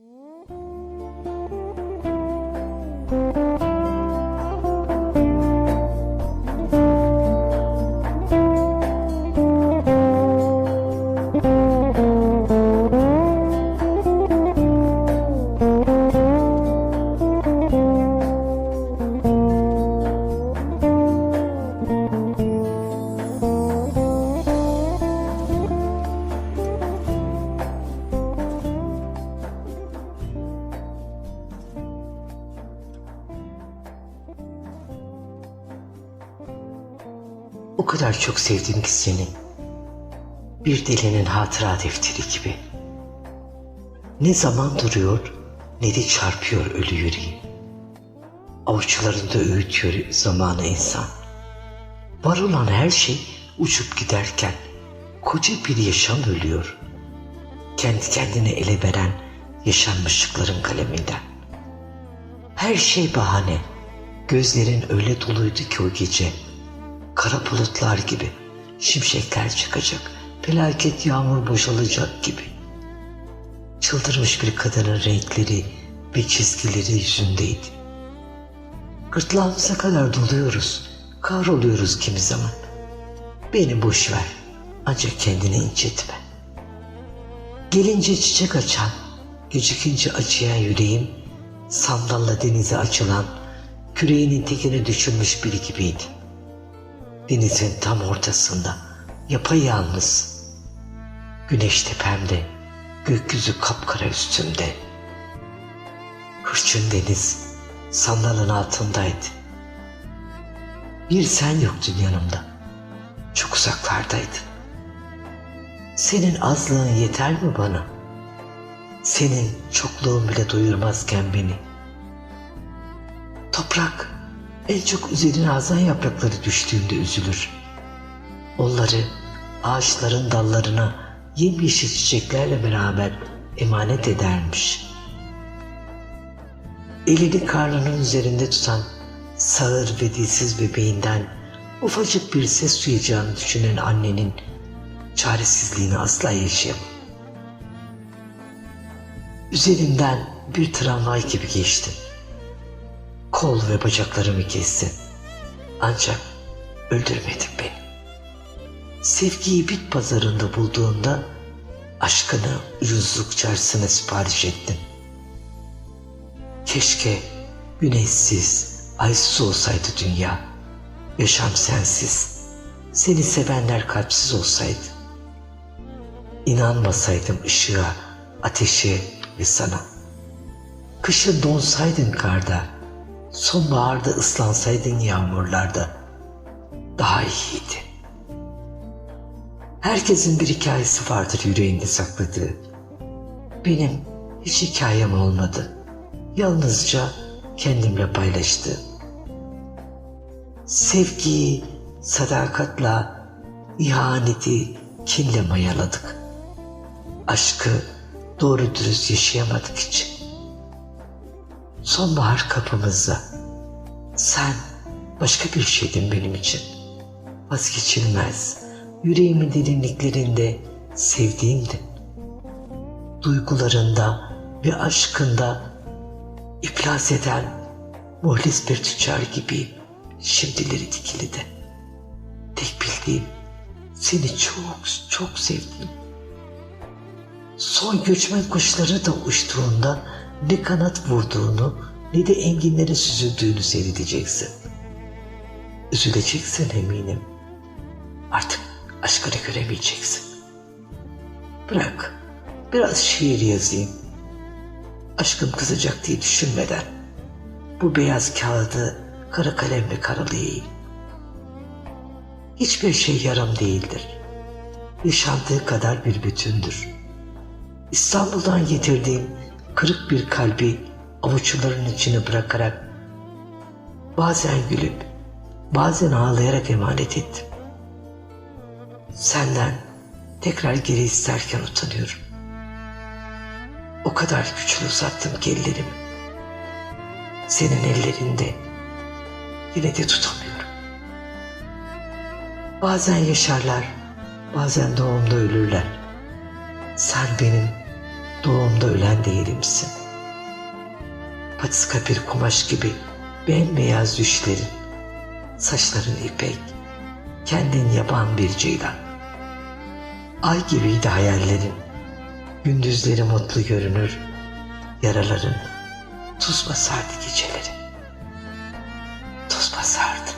Ooh. O kadar çok sevdim ki seni. Bir delinin hatıra defteri gibi. Ne zaman duruyor ne de çarpıyor ölü yüreği. Avuçlarında öğütüyor zamanı insan. Var olan her şey uçup giderken koca bir yaşam ölüyor. Kendi kendine ele veren yaşanmışlıkların kaleminden. Her şey bahane. Gözlerin öyle doluydu ki o gece. Kara bulutlar gibi. Şimşekler çıkacak. Felaket yağmur boşalacak gibi. Çıldırmış bir kadının renkleri ve çizgileri yüzündeydi. Gırtlağımıza kadar doluyoruz. Kahroluyoruz kimi zaman. Beni boş ver. Ancak kendini incitme. Gelince çiçek açan, gecikince acıyan yüreğim, sandalla denize açılan, küreğinin tekini düşürmüş biri gibiydi. Denizin tam ortasında, yapayalnız. Güneş tepemde, gökyüzü kapkara üstümde. Hırçın deniz sandalın altındaydı. Bir sen yoktun yanımda. Çok uzaklardaydın. Senin azlığın yeter mi bana? Senin çokluğun bile doyurmazken beni. Toprak en çok üzerine azan yaprakları düştüğünde üzülür. Onları ağaçların dallarına yemyeşil çiçeklerle beraber emanet edermiş. Elini karnının üzerinde tutan sağır ve dilsiz bebeğinden ufacık bir ses duyacağını düşünen annenin çaresizliğini asla yaşayamam. Üzerimden bir tramvay gibi geçti. Kol ve bacaklarımı kestin. Ancak öldürmedin beni. Sevgiyi bit pazarında bulduğunda aşkını ucuzluk çarşısına sipariş ettin. Keşke güneşsiz, aysız olsaydı dünya. Yaşam sensiz, seni sevenler kalpsiz olsaydı. İnanmasaydım ışığa, ateşe ve sana. Kışın donsaydın karda, sonbaharda ıslansaydın yağmurlarda. Daha iyiydi. Herkesin bir hikayesi vardır yüreğinde sakladığı. Benim hiç hikayem olmadı. Yalnızca kendimle paylaştığım. Sevgiyi sadakatla, ihaneti kinle mayaladık. Aşkı doğru dürüst yaşayamadık hiç. Sonbahar kapımızda. Sen başka bir şeydin benim için. Vazgeçilmez, yüreğimin derinliklerinde sevdiğimdin. Duygularında ve aşkında iflas eden muhlis bir tüccar gibi şimdileri dikili de. Tek bildiğim seni çok çok sevdim. Son göçmen kuşları da uçtuğunda ne kanat vurduğunu ne de enginlere süzüldüğünü seyredeceksin. Üzüleceksin eminim. Artık aşkını göremeyeceksin. Bırak biraz şiir yazayım. Aşkım kızacak diye düşünmeden bu beyaz kağıdı kara kalemle karalayayım. Hiçbir şey yarım değildir. Yaşandığı kadar bir bütündür. İstanbul'dan getirdiğim kırık bir kalbi avuçların içine bırakarak bazen gülüp bazen ağlayarak emanet ettim. Senden tekrar geri isterken utanıyorum. O kadar güçlü uzattım ki ellerimi. Senin ellerinde yine de tutamıyorum. Bazen yaşarlar, bazen doğumda ölürler. Sen benim doğumda ölen değilimsin. Patska bir kumaş gibi bembeyaz düşlerin, saçların ipek, kendin yaban bir ceylan. Ay gibiydi hayallerin, gündüzleri mutlu görünür, yaraların tuz basardı geceleri. Tuz basardı.